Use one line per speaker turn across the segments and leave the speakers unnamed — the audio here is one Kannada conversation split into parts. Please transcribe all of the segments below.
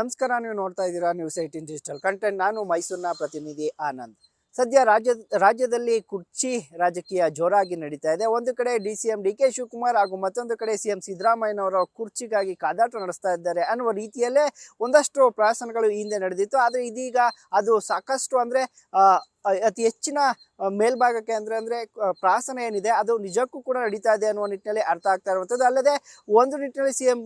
ನಮಸ್ಕಾರ, ನೀವು ನೋಡ್ತಾ ಇದ್ದೀರಾ ನ್ಯೂಸ್ ಏಯ್ಟೀನ್ ಡಿಜಿಟಲ್ ಕಂಟೆಂಟ್ ನಾನು ಮೈಸೂರಿನ ಪ್ರತಿನಿಧಿ ಆನಂದ್. ಸದ್ಯ ರಾಜ್ಯ, ರಾಜ್ಯದಲ್ಲಿ ಕುರ್ಚಿ ರಾಜಕೀಯ ಜೋರಾಗಿ ನಡೀತಾ ಇದೆ. ಒಂದು ಕಡೆ D C M D K Shivakumar ಹಾಗೂ ಮತ್ತೊಂದು ಕಡೆ ಸಿ ಎಂ ಸಿದ್ದರಾಮಯ್ಯನವರ ಕುರ್ಚಿಗಾಗಿ ಕಾದಾಟ ನಡೆಸ್ತಾ ಇದ್ದಾರೆ ಅನ್ನುವ ರೀತಿಯಲ್ಲೇ ಒಂದಷ್ಟು ಪ್ರಾಸನಗಳು ಈ ಹಿಂದೆ ನಡೆದಿತ್ತು. ಆದರೆ ಇದೀಗ ಅದು ಸಾಕಷ್ಟು ಅಂದರೆ ಅತಿ ಹೆಚ್ಚಿನ ಮೇಲ್ಭಾಗಕ್ಕೆ ಅಂದರೆ ಅಂದರೆ ಪ್ರಾಸನ ಏನಿದೆ ಅದು ನಿಜಕ್ಕೂ ಕೂಡ ನಡೀತಾ ಇದೆ ಅನ್ನುವ ನಿಟ್ಟಿನಲ್ಲಿ ಅರ್ಥ ಆಗ್ತಾ ಇರುವಂಥದ್ದು. ಅಲ್ಲದೆ ಒಂದು ನಿಟ್ಟಿನಲ್ಲಿ ಸಿ ಎಂ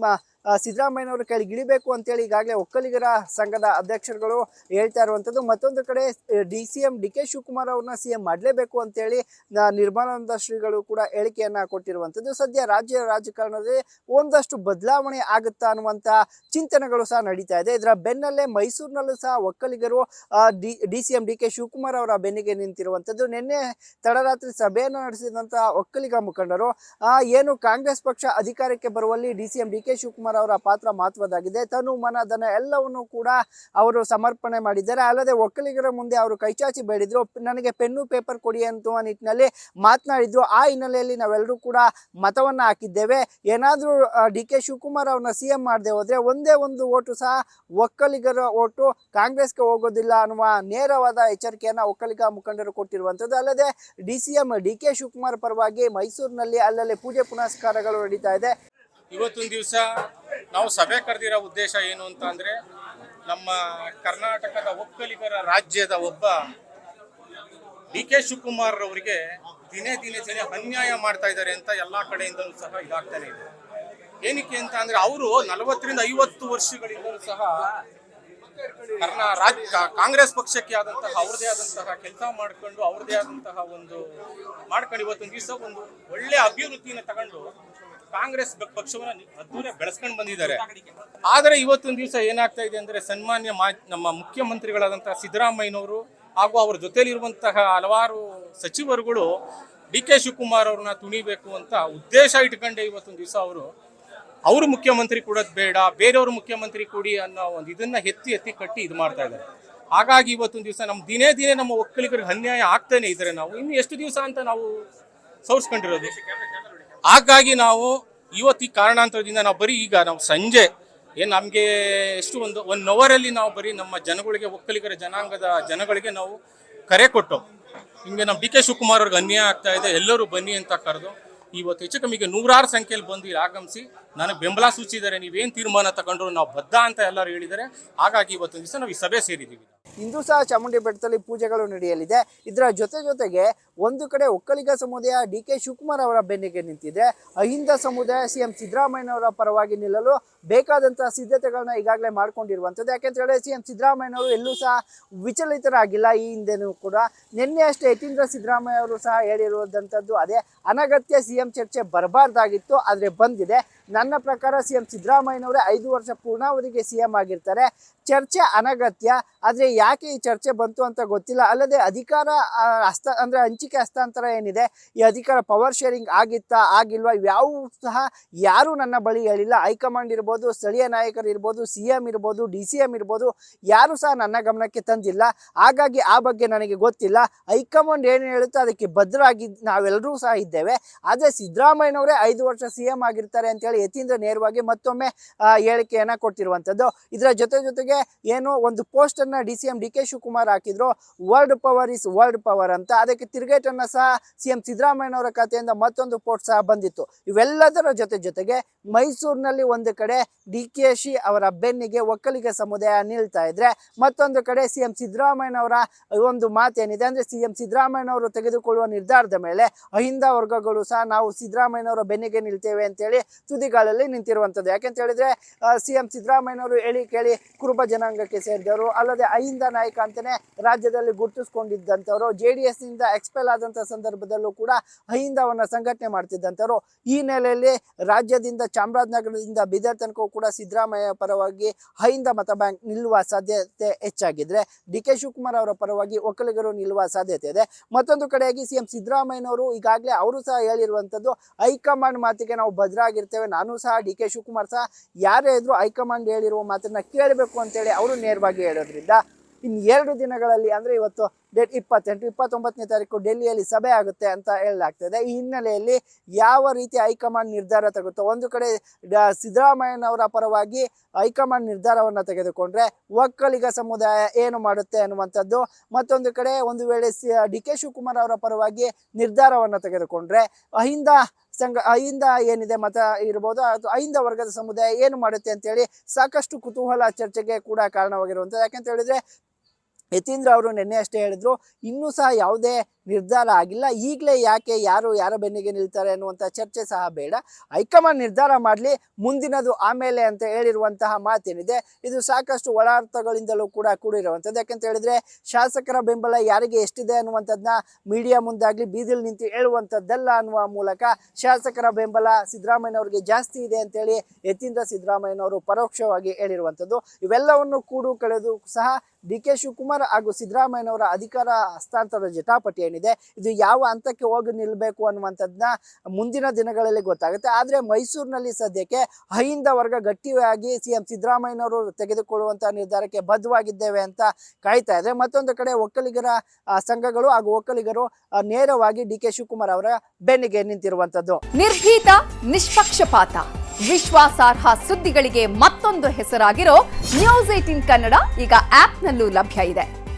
ಸಿದ್ದರಾಮಯ್ಯನವರು ಕೆಳಗಿಳಿಬೇಕು ಅಂತೇಳಿ ಈಗಾಗಲೇ ಒಕ್ಕಲಿಗರ ಸಂಘದ ಅಧ್ಯಕ್ಷರುಗಳು ಹೇಳ್ತಾ ಇರುವಂಥದ್ದು. ಮತ್ತೊಂದು ಕಡೆ D C M D K Shivakumar ಅವ್ರನ್ನ ಸಿ ಎಂ ಮಾಡಲೇಬೇಕು ಅಂತೇಳಿ ನಿರ್ಮಾನಂದ ಶ್ರೀಗಳು ಕೂಡ ಹೇಳಿಕೆಯನ್ನು ಕೊಟ್ಟಿರುವಂಥದ್ದು. ಸದ್ಯ ರಾಜ್ಯ ರಾಜಕಾರಣದಲ್ಲಿ ಒಂದಷ್ಟು ಬದಲಾವಣೆ ಆಗುತ್ತಾ ಅನ್ನುವಂಥ ಚಿಂತನೆಗಳು ಸಹ ನಡೀತಾ ಇದೆ. ಇದರ ಬೆನ್ನಲ್ಲೇ ಮೈಸೂರಿನಲ್ಲೂ ಸಹ ಒಕ್ಕಲಿಗರು D D C M D K Shivakumar ಅವರ ಬೆನ್ನಿಗೆ ನಿಂತಿರುವಂಥದ್ದು. ನಿನ್ನೆ ತಡರಾತ್ರಿ ಸಭೆಯನ್ನು ನಡೆಸಿದಂತಹ ಒಕ್ಕಲಿಗ ಮುಖಂಡರು ಏನು ಕಾಂಗ್ರೆಸ್ ಪಕ್ಷ ಅಧಿಕಾರಕ್ಕೆ ಬರುವಲ್ಲಿ D C M D K Shivakumar ಅವರ ಪಾತ್ರ ಮಹತ್ವದಾಗಿದೆ ತನು, ಮನ, ಧನ ಎಲ್ಲವನ್ನು ಕೂಡ ಅವರು ಸಮರ್ಪಣೆ ಮಾಡಿದ್ದಾರೆ. ಅಲ್ಲದೆ ಒಕ್ಕಲಿಗರ ಮುಂದೆ ಅವರು ಕೈಚಾಚಿ ಬೇಡಿದ್ರು. ನನಗೆ ಪೆನ್ನು, ಪೇಪರ್ ಕೊಡಿ ಅಂತ ನಿಟ್ಟಿನಲ್ಲಿ ಮಾತನಾಡಿದ್ರು. ಆ ಹಿನ್ನೆಲೆಯಲ್ಲಿ ನಾವೆಲ್ಲರೂ ಕೂಡ ಮತವನ್ನು ಹಾಕಿದ್ದೇವೆ. ಏನಾದರೂ ಡಿ ಕೆ ಶಿವಕುಮಾರ್ ಅವ್ರನ್ನ ಸಿ ಎಂ ಮಾಡದೆ ಹೋದರೆ ಒಂದೇ ಒಂದು ಓಟು ಸಹ ಒಕ್ಕಲಿಗರ ಓಟು. ಕಾಂಗ್ರೆಸ್ಗೆ ಹೋಗೋದಿಲ್ಲ ಅನ್ನುವ ನೇರವಾದ ಎಚ್ಚರಿಕೆಯನ್ನು ಒಕ್ಕಲಿಗ ಮುಖಂಡರು ಕೊಟ್ಟಿರುವಂಥದ್ದು. ಅಲ್ಲದೆ D C M, D K Shivakumar ಪರವಾಗಿ ಮೈಸೂರಿನಲ್ಲಿ ಅಲ್ಲಲ್ಲಿ ಪೂಜೆ ಪುನಸ್ಕಾರಗಳು ನಡೀತಾ ಇದೆ.
ಇವತ್ತೊಂದು ದಿವಸ ನಾವು ಸಭೆ ಕರೆದಿರೋ ಉದ್ದೇಶ ಏನು ಅಂತ ಅಂದರೆ ನಮ್ಮ ಕರ್ನಾಟಕದ ಒಕ್ಕಲಿಗರ ರಾಜ್ಯದ ಒಬ್ಬ ಡಿ ಕೆ ಶಿವಕುಮಾರ್ ಅವರಿಗೆ ದಿನೇ ದಿನೇ ದಿನೇ ಅನ್ಯಾಯ ಮಾಡ್ತಾ ಇದ್ದಾರೆ ಅಂತ ಎಲ್ಲ ಕಡೆಯಿಂದಲೂ ಸಹ ಇದಾಗ್ತಾನೆ ಇದೆ. ಏನಕ್ಕೆ ಅಂತ ಅಂದರೆ ಅವರು ನಲವತ್ತರಿಂದ ಐವತ್ತು ವರ್ಷಗಳಿಂದಲೂ ಸಹ ಕರ್ನಾ ರಾಜ್ಯ ಕಾಂಗ್ರೆಸ್ ಪಕ್ಷಕ್ಕೆ ಆದಂತಹ ಅವ್ರದೇ ಆದಂತಹ ಕೆಲಸ ಮಾಡ್ಕೊಂಡು ಅವ್ರದೇ ಆದಂತಹ ಒಂದು ಮಾಡ್ಕೊಂಡು ಇವತ್ತೊಂದು ದಿವಸ ಒಂದು ಒಳ್ಳೆ ಅಭಿವೃದ್ಧಿನ ತಗೊಂಡು ಕಾಂಗ್ರೆಸ್ ಪಕ್ಷವನ್ನು ಅದ್ದೂರ ಬೆಳೆಸ್ಕೊಂಡು ಬಂದಿದ್ದಾರೆ. ಆದರೆ ಇವತ್ತೊಂದು ದಿವಸ ಏನಾಗ್ತಾ ಇದೆ ಅಂದರೆ ಸನ್ಮಾನ್ಯ ಮಾ ನಮ್ಮ ಮುಖ್ಯಮಂತ್ರಿಗಳಾದಂತಹ ಸಿದ್ದರಾಮಯ್ಯನವರು ಹಾಗೂ ಅವ್ರ ಜೊತೆಯಲ್ಲಿರುವಂತಹ ಹಲವಾರು ಸಚಿವರುಗಳು ಡಿ ಕೆ ಶಿವಕುಮಾರ್ ಅವ್ರನ್ನ ತುಣಿಬೇಕು ಅಂತ ಉದ್ದೇಶ ಇಟ್ಕೊಂಡೆ ಇವತ್ತೊಂದು ದಿವಸ ಅವರು. ಅವರು ಮುಖ್ಯಮಂತ್ರಿ ಕೊಡೋದು ಬೇಡ ಬೇರೆಯವರು ಮುಖ್ಯಮಂತ್ರಿ ಕೊಡಿ ಅನ್ನೋ ಒಂದು ಇದನ್ನ ಎತ್ತಿ ಎತ್ತಿ ಕಟ್ಟಿ ಇದು ಮಾಡ್ತಾ ಇದ್ದಾರೆ. ಹಾಗಾಗಿ ಇವತ್ತೊಂದು ದಿವಸ ನಮ್ಮ ದಿನೇ ದಿನೇ ನಮ್ಮ ಒಕ್ಕಲಿಗರಿಗೆ ಅನ್ಯಾಯ ಆಗ್ತಾನೆ ಇದ್ರೆ ನಾವು ಇನ್ನು ಎಷ್ಟು ದಿವಸ ಅಂತ ನಾವು ಸೌರ್ಸ್ಕೊಂಡಿರೋದು. ಹಾಗಾಗಿ ನಾವು ಇವತ್ತು ಈ ಕಾರಣಾಂತರದಿಂದ ನಾವು ಬರೀ ಈಗ ನಾವು ಸಂಜೆ ಏನು ನಮಗೆ ಎಷ್ಟು ಒಂದು ಒನ್ ಅವರಲ್ಲಿ ನಾವು ಬರೀ ನಮ್ಮ ಜನಗಳಿಗೆ, ಒಕ್ಕಲಿಗರ ಜನಾಂಗದ ಜನಗಳಿಗೆ ನಾವು ಕರೆ ಕೊಟ್ಟು ಹಿಂಗೆ ನಮ್ಮ ಡಿ ಕೆ ಶಿವಕುಮಾರ್ ಅವ್ರಿಗೆ ಅನ್ಯಾಯ ಆಗ್ತಾ ಇದೆ, ಎಲ್ಲರೂ ಬನ್ನಿ ಅಂತ ಕರೆದು, ಇವತ್ತು ಹೆಚ್ಚು ಕಮ್ಮಿಗೆ ನೂರಾರು ಸಂಖ್ಯೆಯಲ್ಲಿ ಬಂದು ಇಲ್ಲಿ ಆಗಮಿಸಿ ನನಗೆ ಬೆಂಬಲ ಸೂಚಿಸಿದ್ದಾರೆ ನೀವೇನು ತೀರ್ಮಾನ ತಗೊಂಡ್ರು ನಾವು ಬದ್ಧ ಅಂತ ಎಲ್ಲರೂ ಹೇಳಿದ್ದಾರೆ ಹಾಗಾಗಿ ಇವತ್ತೊಂದು ದಿವಸ ನಾವು ಈ ಸಭೆ ಸೇರಿದ್ದೀವಿ.
ಇಂದು ಸಹ ಚಾಮುಂಡಿ ಬೆಟ್ಟದಲ್ಲಿ ಪೂಜೆಗಳು ನಡೆಯಲಿದೆ. ಇದರ ಜೊತೆ ಜೊತೆಗೆ ಒಂದು ಕಡೆ ಒಕ್ಕಲಿಗ ಸಮುದಾಯ ಡಿ ಕೆ ಶಿವಕುಮಾರ್ ಅವರ ಬೆನ್ನಿಗೆ ನಿಂತಿದೆ. ಅಹಿಂದ ಸಮುದಾಯ ಸಿ ಎಂ ಸಿದ್ದರಾಮಯ್ಯನವರ ಪರವಾಗಿ ನಿಲ್ಲಲು ಬೇಕಾದಂತಹ ಸಿದ್ಧತೆಗಳನ್ನ ಈಗಾಗಲೇ ಮಾಡ್ಕೊಂಡಿರುವಂಥದ್ದು. ಯಾಕೆಂತ ಹೇಳಿದ್ರೆ ಸಿ ಎಂ ಸಿದ್ದರಾಮಯ್ಯನವರು ಎಲ್ಲೂ ಸಹ ವಿಚಲಿತರಾಗಿಲ್ಲ. ಈ ಹಿಂದೆನೂ ಕೂಡ ನಿನ್ನೆ ಅಷ್ಟೇ ಯತೀಂದ್ರ ಸಿದ್ದರಾಮಯ್ಯ ಅವರು ಸಹ ಹೇಳಿರುವಂಥದ್ದು ಅದೇ. ಅನಗತ್ಯ ಸಿ ಎಂ ಚರ್ಚೆ ಬರಬಾರ್ದಾಗಿತ್ತು, ಆದರೆ ಬಂದಿದೆ. ನನ್ನ ಪ್ರಕಾರ ಸಿ ಎಂ ಸಿದ್ದರಾಮಯ್ಯನವರೇ ಐದು ವರ್ಷ ಪೂರ್ಣಾವಧಿಗೆ ಸಿ ಎಂ ಆಗಿರ್ತಾರೆ. ಚರ್ಚೆ ಅನಗತ್ಯ. ಆದರೆ ಯಾಕೆ ಈ ಚರ್ಚೆ ಬಂತು ಅಂತ ಗೊತ್ತಿಲ್ಲ. ಅಲ್ಲದೆ ಅಧಿಕಾರ ಹಸ್ತ, ಅಂದರೆ ಹಂಚಿಕೆ ಹಸ್ತಾಂತರ ಏನಿದೆ? ಈ ಅಧಿಕಾರ ಪವರ್ ಶೇರಿಂಗ್ ಆಗಿತ್ತಾ, ಆಗಿಲ್ವಾ? ಯಾವೂ ಸಹ ಯಾರೂ ನನ್ನ ಬಳಿ ಹೇಳಿಲ್ಲ. ಹೈಕಮಾಂಡ್ ಇರ್ಬೋದು, ಸ್ಥಳೀಯ ನಾಯಕರು ಇರ್ಬೋದು ಸಿ ಎಂ ಇರ್ಬೋದು, ಡಿ ಸಿ ಎಂ ಇರ್ಬೋದು, ಯಾರೂ ಸಹ ನನ್ನ ಗಮನಕ್ಕೆ ತಂದಿಲ್ಲ. ಹಾಗಾಗಿ ಆ ಬಗ್ಗೆ ನನಗೆ ಗೊತ್ತಿಲ್ಲ. ಹೈಕಮಾಂಡ್ ಏನು ಹೇಳುತ್ತೋ ಅದಕ್ಕೆ ಬದ್ಧರಾಗಿ ನಾವೆಲ್ಲರೂ ಸಹ ಇದ್ದೇವೆ. ಆದರೆ ಸಿದ್ದರಾಮಯ್ಯನವರೇ ಐದು ವರ್ಷ ಸಿ ಎಂ ಆಗಿರ್ತಾರೆ ಅಂತೇಳಿ ಯತೀಂದ್ರ ನೇರವಾಗಿ ಮತ್ತೊಮ್ಮೆ ಹೇಳಿಕೆಯನ್ನ ಕೊಟ್ಟಿರುವಂತದ್ದು. ಇದರ ಜೊತೆ ಜೊತೆಗೆ ಏನು ಒಂದು ಪೋಸ್ಟ್ ಅನ್ನ D C M D K Shivakumar ಹಾಕಿದ್ರು world power is world power ಅಂತ. ಅದಕ್ಕೆ ತಿರುಗೇಟನ್ನ ಸಹ ಸಿ ಎಂ ಸಿದ್ದರಾಮಯ್ಯನವರ ಖಾತೆಯಿಂದ ಮತ್ತೊಂದು ಪೋಸ್ಟ್ ಸಹ ಬಂದಿತ್ತು. ಇವೆಲ್ಲದರ ಜೊತೆ ಜೊತೆಗೆ ಮೈಸೂರಿನಲ್ಲಿ ಒಂದು ಕಡೆ ಡಿ ಕೆ ಶಿ ಅವರ ಬೆನ್ನಿಗೆ ಒಕ್ಕಲಿಗ ಸಮುದಾಯ ನಿಲ್ತಾ ಇದ್ರೆ, ಮತ್ತೊಂದು ಕಡೆ ಸಿ ಎಂ ಸಿದ್ದರಾಮಯ್ಯನವರ ಒಂದು ಮಾತೇನಿದೆ ಅಂದ್ರೆ ಸಿ ಎಂ ಸಿದ್ದರಾಮಯ್ಯನವರು ತೆಗೆದುಕೊಳ್ಳುವ ನಿರ್ಧಾರದ ಮೇಲೆ ಅಹಿಂದ ವರ್ಗಗಳು ಸಹ ನಾವು ಸಿದ್ದರಾಮಯ್ಯನವರ ಬೆನ್ನಿಗೆ ನಿಲ್ತೇವೆ ಅಂತೇಳಿ ತುದಿಗಾಲಲ್ಲಿ ನಿಂತಿರುವಂಥದ್ದು. ಯಾಕೆಂತ ಹೇಳಿದ್ರೆ ಸಿ ಎಂ ಸಿದ್ದರಾಮಯ್ಯನವರು ಹೇಳಿ ಕೇಳಿ ಕುರುಬ ಜನಾಂಗಕ್ಕೆ ಸೇರಿದವರು, ಅಲ್ಲದೆ ಅಹಿಂದ ನಾಯಕ ಅಂತಾನೆ ರಾಜ್ಯದಲ್ಲಿ ಗುರುತಿಸ್ಕೊಂಡಿದ್ದಂಥವರು, ಜೆ ಡಿ ಎಸ್ನಿಂದ ಎಕ್ಸ್ಪೆಲ್ ಆದಂಥ ಸಂದರ್ಭದಲ್ಲೂ ಕೂಡ ಅಹಿಂದವನ್ನ ಸಂಘಟನೆ ಮಾಡ್ತಿದ್ದಂಥವ್ರು. ಈ ನೆಲೆಯಲ್ಲಿ ರಾಜ್ಯದಿಂದ ಚಾಮರಾಜನಗರದಿಂದ ಬೀದರ್ ತನಕ ಕೂಡ ಸಿದ್ದರಾಮಯ್ಯ ಪರವಾಗಿ ಅಹಿಂದ ಮತ ಬ್ಯಾಂಕ್ ನಿಲ್ಲುವ ಸಾಧ್ಯತೆ ಹೆಚ್ಚಾಗಿದ್ರೆ, ಡಿ ಕೆ ಶಿವಕುಮಾರ್ ಅವರ ಪರವಾಗಿ ಒಕ್ಕಲಿಗರು ನಿಲ್ಲುವ ಸಾಧ್ಯತೆ ಇದೆ. ಮತ್ತೊಂದು ಕಡೆಯಾಗಿ ಸಿ ಎಂ ಸಿದ್ದರಾಮಯ್ಯನವರು ಈಗಾಗಲೇ ಅವರು ಸಹ ಹೇಳಿರುವಂಥದ್ದು, ಹೈಕಮಾಂಡ್ ಮಾತಿಗೆ ನಾವು ಭದ್ರಾಗಿರ್ತೇವೆ ನಾನು ಸಹ ಡಿ ಕೆ ಶಿವಕುಮಾರ್ ಸಹ ಯಾರೇ ಇದ್ರು ಹೈಕಮಾಂಡ್ ಹೇಳಿರುವ ಮಾತನ್ನ ಕೇಳಬೇಕು ಅಂತೇಳಿ ಅವರು ನೇರವಾಗಿ ಹೇಳೋದ್ರಿಂದ ಇನ್ನು ಎರಡು ದಿನಗಳಲ್ಲಿ ಅಂದರೆ ಇವತ್ತು ಡೇಟ್ ಇಪ್ಪತ್ತೆಂಟು, ಇಪ್ಪತ್ತೊಂಬತ್ತನೇ ತಾರೀಕು ಡೆಲ್ಲಿಯಲ್ಲಿ ಸಭೆ ಆಗುತ್ತೆ ಅಂತ ಹೇಳಲಾಗ್ತದೆ. ಈ ಹಿನ್ನೆಲೆಯಲ್ಲಿ ಯಾವ ರೀತಿ ಹೈಕಮಾಂಡ್ ನಿರ್ಧಾರ ತಗುತ್ತೋ ಒಂದು ಕಡೆ ಸಿದ್ದರಾಮಯ್ಯನವರ ಪರವಾಗಿ ಹೈಕಮಾಂಡ್ ನಿರ್ಧಾರವನ್ನು ತೆಗೆದುಕೊಂಡ್ರೆ ಒಕ್ಕಲಿಗ ಸಮುದಾಯ ಏನು ಮಾಡುತ್ತೆ ಅನ್ನುವಂಥದ್ದು, ಮತ್ತೊಂದು ಕಡೆ ಒಂದು ವೇಳೆ ಡಿ ಕೆ ಶಿವಕುಮಾರ್ ಅವರ ಪರವಾಗಿ ನಿರ್ಧಾರವನ್ನು ತೆಗೆದುಕೊಂಡ್ರೆ ಅಹಿಂದ ಸಂಘ ಅಹಿಂದ ಏನಿದೆ ಮತ ಇರ್ಬೋದು, ಅದು ಅಹಿಂದ ವರ್ಗದ ಸಮುದಾಯ ಏನು ಮಾಡುತ್ತೆ ಅಂತೇಳಿ ಸಾಕಷ್ಟು ಕುತೂಹಲ ಚರ್ಚೆಗೆ ಕೂಡ ಕಾರಣವಾಗಿರುವಂಥದ್ದು. ಯಾಕಂತ ಹೇಳಿದ್ರೆ ಯತೀಂದ್ರ ಅವರು ನಿನ್ನೆ ಅಷ್ಟೇ ಹೇಳಿದ್ರು, ಇನ್ನೂ ಸಹ ಯಾವುದೇ ನಿರ್ಧಾರ ಆಗಿಲ್ಲ. ಈಗಲೇ ಯಾಕೆ ಯಾರು ಯಾರ ಬೆನ್ನಿಗೆ ನಿಲ್ತಾರೆ ಅನ್ನುವಂಥ ಚರ್ಚೆ ಸಹ ಬೇಡ. ಹೈಕಮಾಂಡ್ ನಿರ್ಧಾರ ಮಾಡಲಿ, ಮುಂದಿನದು ಆಮೇಲೆ ಅಂತ ಹೇಳಿರುವಂತಹ ಮಾತೇನಿದೆ. ಇದು ಸಾಕಷ್ಟು ಒಳಾರ್ಥಗಳಿಂದಲೂ ಕೂಡ ಕೂಡಿರುವಂಥದ್ದು. ಯಾಕಂತ ಹೇಳಿದ್ರೆ, ಶಾಸಕರ ಬೆಂಬಲ ಯಾರಿಗೆ ಎಷ್ಟಿದೆ ಅನ್ನುವಂಥದ್ದನ್ನ ಮೀಡಿಯಾ ಮುಂದಾಗಲಿ, ಬೀದಿಲ್ ನಿಂತು ಹೇಳುವಂಥದ್ದಲ್ಲ ಅನ್ನುವ ಮೂಲಕ ಶಾಸಕರ ಬೆಂಬಲ ಸಿದ್ದರಾಮಯ್ಯನವರಿಗೆ ಜಾಸ್ತಿ ಇದೆ ಅಂತೇಳಿ ಯತೀಂದ್ರ ಸಿದ್ದರಾಮಯ್ಯನವರು ಪರೋಕ್ಷವಾಗಿ ಹೇಳಿರುವಂಥದ್ದು. ಇವೆಲ್ಲವನ್ನು ಕೂಡು ಕಳೆದು ಸಹ ಡಿ ಕೆ ಶಿವಕುಮಾರ್ ಹಾಗೂ ಸಿದ್ದರಾಮಯ್ಯನವರ ಅಧಿಕಾರ ಹಸ್ತಾಂತರದ ಜಟಾಪಟಿ ಇದು. ಯಾವ ಹಂತಕ್ಕೆ ಹೋಗಿ ನಿಲ್ಲಬೇಕು ಅನ್ನುವಂಥದ್ದನ್ನ ಮುಂದಿನ ದಿನಗಳಲ್ಲಿ ಗೊತ್ತಾಗುತ್ತೆ. ಆದರೆ ಮೈಸೂರಿನಲ್ಲಿ ಸದ್ಯಕ್ಕೆ ಅಹಿಂದ ವರ್ಗ ಗಟ್ಟಿಯಾಗಿ ಸಿ ಎಂ ಸಿದ್ದರಾಮಯ್ಯನವರು ತೆಗೆದುಕೊಳ್ಳುವಂತಹ ನಿರ್ಧಾರಕ್ಕೆ ಬದ್ಧವಾಗಿದ್ದೇವೆ ಅಂತ ಕಾಯ್ತಾ ಇದೆ ಮತ್ತೊಂದು ಕಡೆ ಒಕ್ಕಲಿಗರ ಸಂಘಗಳು ಹಾಗೂ ಒಕ್ಕಲಿಗರು ನೇರವಾಗಿ ಡಿ ಕೆ ಶಿವಕುಮಾರ್ ಅವರ ಬೆನ್ನಿಗೆ ನಿಂತಿರುವಂಥದ್ದು.
ನಿರ್ಭೀತ ನಿಷ್ಪಕ್ಷಪಾತ. ವಿಶ್ವಾಸಾರ್ಹ ಸುದ್ದಿಗಳಿಗೆ ಮತ್ತೊಂದು ಹೆಸರಾಗಿರೋ ನ್ಯೂಸ್ ಏಟಿನ್ ಕನ್ನಡ ಈಗ ಆಪ್ನಲ್ಲೂ ಲಭ್ಯ ಇದೆ.